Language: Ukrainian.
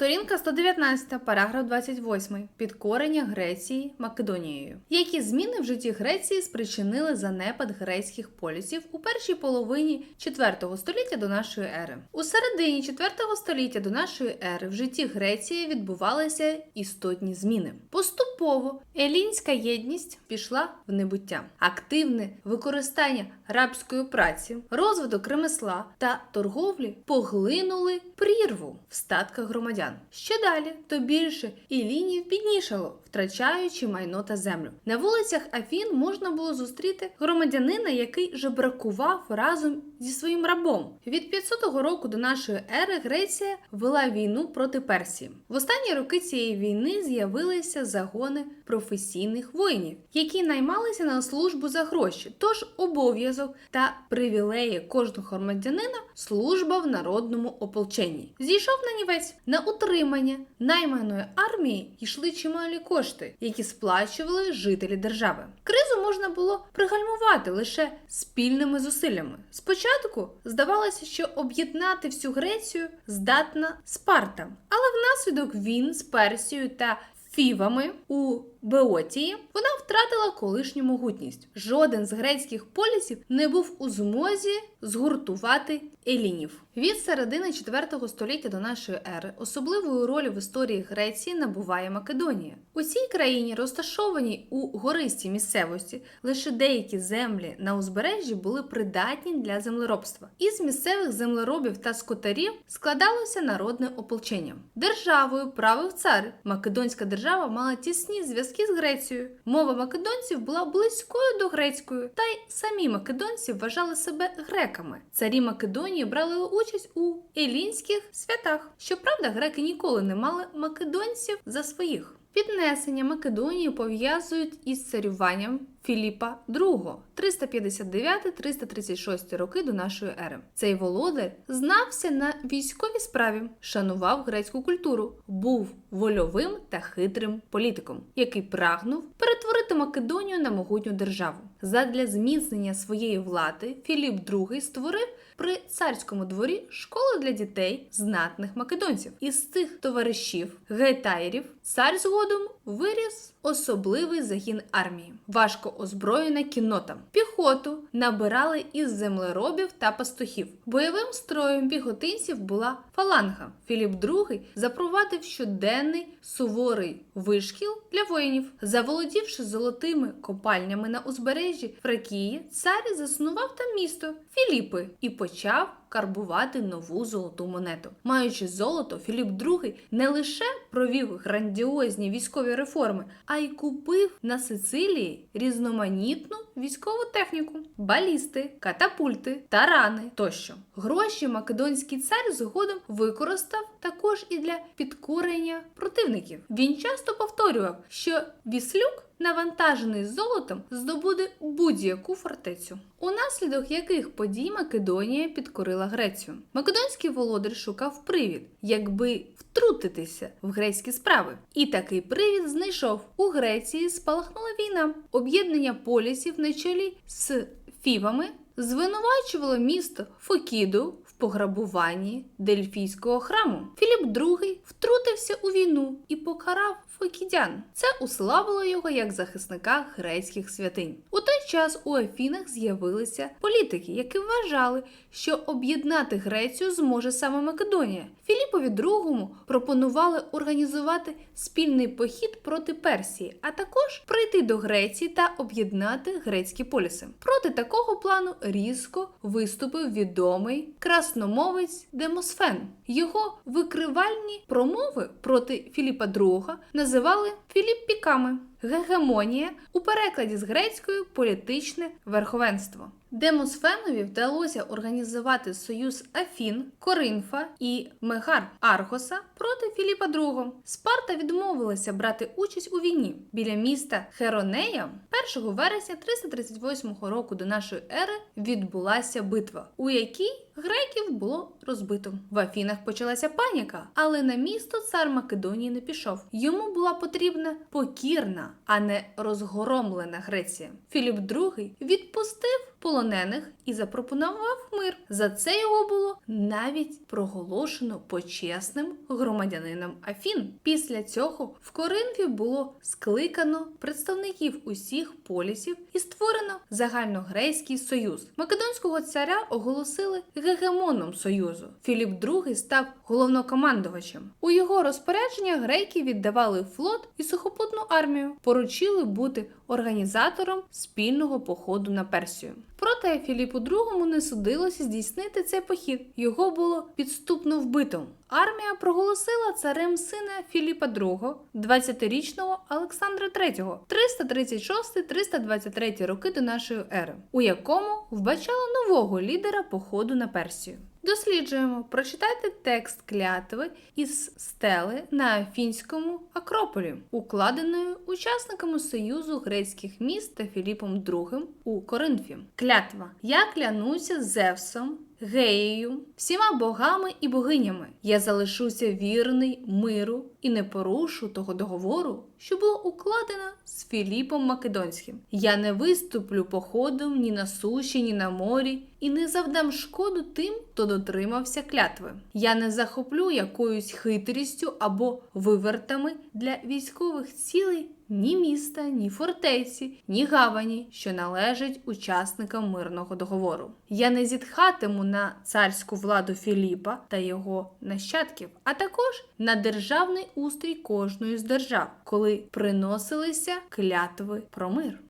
Сторінка 119, параграф 28. Підкорення Греції Македонією. Які зміни в житті Греції спричинили занепад грецьких полісів у першій половині 4 століття до нашої ери? У середині 4 століття до нашої ери в житті Греції відбувалися істотні зміни. Поступово елінська єдність пішла в небуття. Активне використання рабської праці, розвиток ремесла та торговлі поглинули прірву в статках громадян. Що далі, то більше і елінів біднішало, втрачаючи майно та землю. На вулицях Афін можна було зустріти громадянина, який жебракував разом зі своїм рабом. Від 500 року до нашої ери Греція вела війну проти Персії. В останні роки цієї війни з'явилися загони професійних воїнів, які наймалися на службу за гроші. Тож обов'язок та привілеї кожного громадянина служба в народному ополченні. Зійшов на нівець на утримання найманої армії йшли чималі кошти, які сплачували жителі держави. Кризу можна було пригальмувати лише спільними зусиллями. Спочатку здавалося, що об'єднати всю Грецію здатна Спарта, але внаслідок війн з Персією та Фівами у Беотії вона втратила колишню могутність. Жоден з грецьких полісів не був у змозі згуртувати елінів. Від середини 4 століття до нашої ери особливою роль в історії Греції набуває Македонія. У цій країні, розташованій у гористій місцевості, лише деякі землі на узбережжі були придатні для землеробства. Із місцевих землеробів та скотарів складалося народне ополчення. Державою правив цар. Македонська держава мала тісні зв'язки з Грецією. Мова македонців була близькою до грецької, та й самі македонці вважали себе греками. Царі Македонії брали участь у елінських святах. Щоправда, греки ніколи не мали македонців за своїх. Піднесення Македонії пов'язують із царюванням Філіпа II 359-336 роки до нашої ери. Цей володар знався на військовій справі, шанував грецьку культуру, був вольовим та хитрим політиком, який прагнув перетворити Македонію на могутню державу. Задля зміцнення своєї влади Філіп II створив при царському дворі школу для дітей знатних македонців. Із цих товаришів гейтаїрів цар згодом виріс особливий загін армії, важко озброєна кіннота. Піхоту набирали із землеробів та пастухів. Бойовим строєм піхотинців була фаланга. Філіп II запровадив щоденний суворий вишкіл для воїнів. Заволодівши золотими копальнями на узбережжі Фракії, цар заснував там місто Філіпи і почав карбувати нову золоту монету. Маючи золото, Філіп II не лише провів грандіозні військові реформи, а й купив на Сицилії різноманітну військову техніку, балісти, катапульти, тарани тощо. Гроші македонський цар згодом використав також і для підкорення противників. Він часто повторював, що Віслюк навантажений золотом, здобуде будь-яку фортецю, унаслідок яких подій Македонія підкорила Грецію. Македонський володар шукав привід, якби втрутитися в грецькі справи. І такий привід знайшов у Греції. Спалахнула війна. Об'єднання полісів на чолі з фівами звинувачувало місто Фокіду пограбуванні Дельфійського храму. Філіп II втрутився у війну і покарав фокідян. Це уславило його як захисника грецьких святинь. У той час у Афінах з'явилися політики, які вважали, що об'єднати Грецію зможе саме Македонія. Філіпові II пропонували організувати спільний похід проти Персії, а також прийти до Греції та об'єднати грецькі поліси. Проти такого плану різко виступив відомий красномовець Демосфен. Його викривальні промови проти Філіпа II називали Філіппіками. Гегемонія у перекладі з грецької політичне верховенство. Демосфенові вдалося організувати союз Афін, Коринфа і Мегар Аргоса проти Філіпа II. Спарта відмовилася брати участь у війні біля міста Херонея. 1 вересня 338 року до нашої ери відбулася битва, у якій греків було розбито. В Афінах почалася паніка, але на місто цар Македонії не пішов. Йому була потрібна покірна, а не розгромлена Греція. Філіп II відпустив полонених і запропонував мир. За це його було навіть проголошено почесним громадянином Афін. Після цього в Коринфі було скликано представників усіх полісів і створено загальногрейський союз. Македонського царя оголосили гегемоном союзу. Філіп II став головнокомандувачем. У його розпорядження греки віддавали флот і сухопутну армію, поручили бути організатором спільного походу на Персію. Проте Філіпу II не судилося здійснити цей похід. Його було підступно вбито. Армія проголосила царем сина Філіпа II, 20-річного Олександра III, 336-323 роки до нашої ери, у якому вбачала нового лідера походу на Персію. Досліджуємо, прочитайте текст клятви із стели на Афінському Акрополі, укладеною учасниками Союзу грецьких міст та Філіпом II у Коринфі. Клятва. Я клянуся Зевсом, Геєю, всіма богами і богинями. Я залишуся вірний миру і не порушу того договору, що було укладено з Філіпом Македонським. Я не виступлю походом ні на суші, ні на морі, і не завдам шкоду тим, хто дотримався клятви. Я не захоплю якоюсь хитрістю або вивертами для військових цілей ні міста, ні фортеці, ні гавані, що належать учасникам мирного договору. Я не зітхатиму на царську владу Філіпа та його нащадків, а також на державний устрій кожної з держав, коли приносилися клятви про мир.